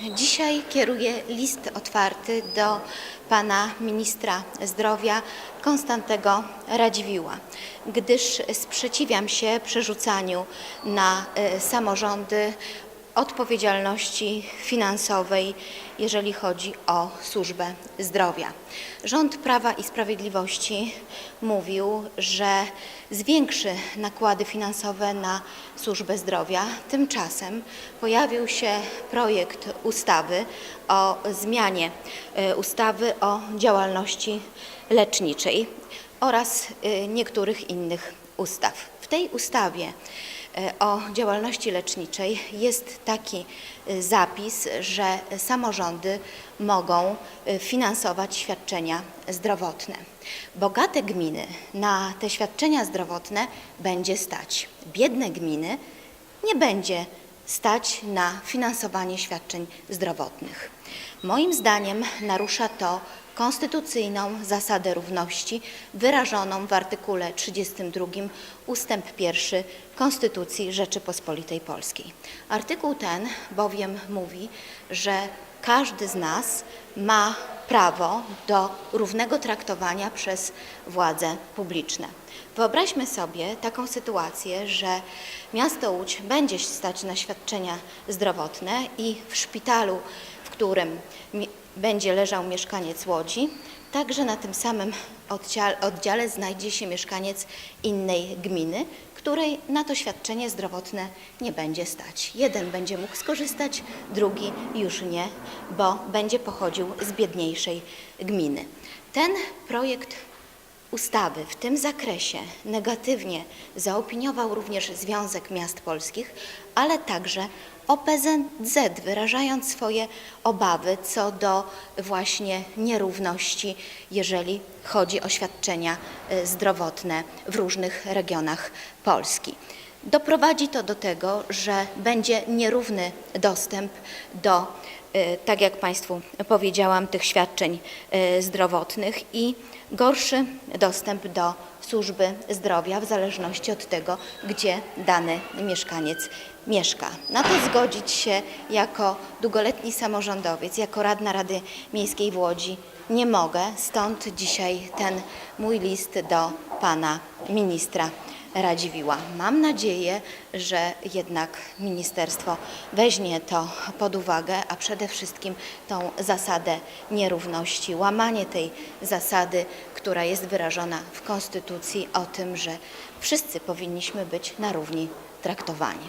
Dzisiaj kieruję list otwarty do pana ministra zdrowia Konstantego Radziwiła, gdyż sprzeciwiam się przerzucaniu na e, samorządy odpowiedzialności finansowej, jeżeli chodzi o służbę zdrowia. Rząd Prawa i Sprawiedliwości mówił, że zwiększy nakłady finansowe na służbę zdrowia. Tymczasem pojawił się projekt ustawy o zmianie e, ustawy o działalności leczniczej oraz e, niektórych innych ustaw. W tej ustawie e, o działalności leczniczej jest taki e, zapis, że samorządy mogą e, finansować świadczenia zdrowotne. Bogate gminy na te świadczenia zdrowotne będzie stać. Biedne gminy nie będzie stać na finansowanie świadczeń zdrowotnych. Moim zdaniem narusza to konstytucyjną zasadę równości wyrażoną w artykule 32 ustęp 1 Konstytucji Rzeczypospolitej Polskiej. Artykuł ten bowiem mówi, że każdy z nas ma prawo do równego traktowania przez władze publiczne. Wyobraźmy sobie taką sytuację, że miasto Łódź będzie stać na świadczenia zdrowotne i w szpitalu, którym będzie leżał mieszkaniec Łodzi, także na tym samym oddziale znajdzie się mieszkaniec innej gminy, której na to świadczenie zdrowotne nie będzie stać. Jeden będzie mógł skorzystać, drugi już nie, bo będzie pochodził z biedniejszej gminy. Ten projekt ustawy w tym zakresie negatywnie zaopiniował również Związek Miast Polskich, ale także OPZZ, wyrażając swoje obawy co do właśnie nierówności, jeżeli chodzi o świadczenia y, zdrowotne w różnych regionach Polski. Doprowadzi to do tego, że będzie nierówny dostęp do, tak jak Państwu powiedziałam, tych świadczeń y, zdrowotnych i gorszy dostęp do służby zdrowia w zależności od tego, gdzie dany mieszkaniec mieszka. Na to zgodzić się jako długoletni samorządowiec, jako radna Rady Miejskiej w Łodzi nie mogę, stąd dzisiaj ten mój list do pana ministra Radziwiła. Mam nadzieję, że jednak ministerstwo weźmie to pod uwagę, a przede wszystkim tą zasadę nierówności, łamanie tej zasady, która jest wyrażona w Konstytucji o tym, że wszyscy powinniśmy być na równi traktowani.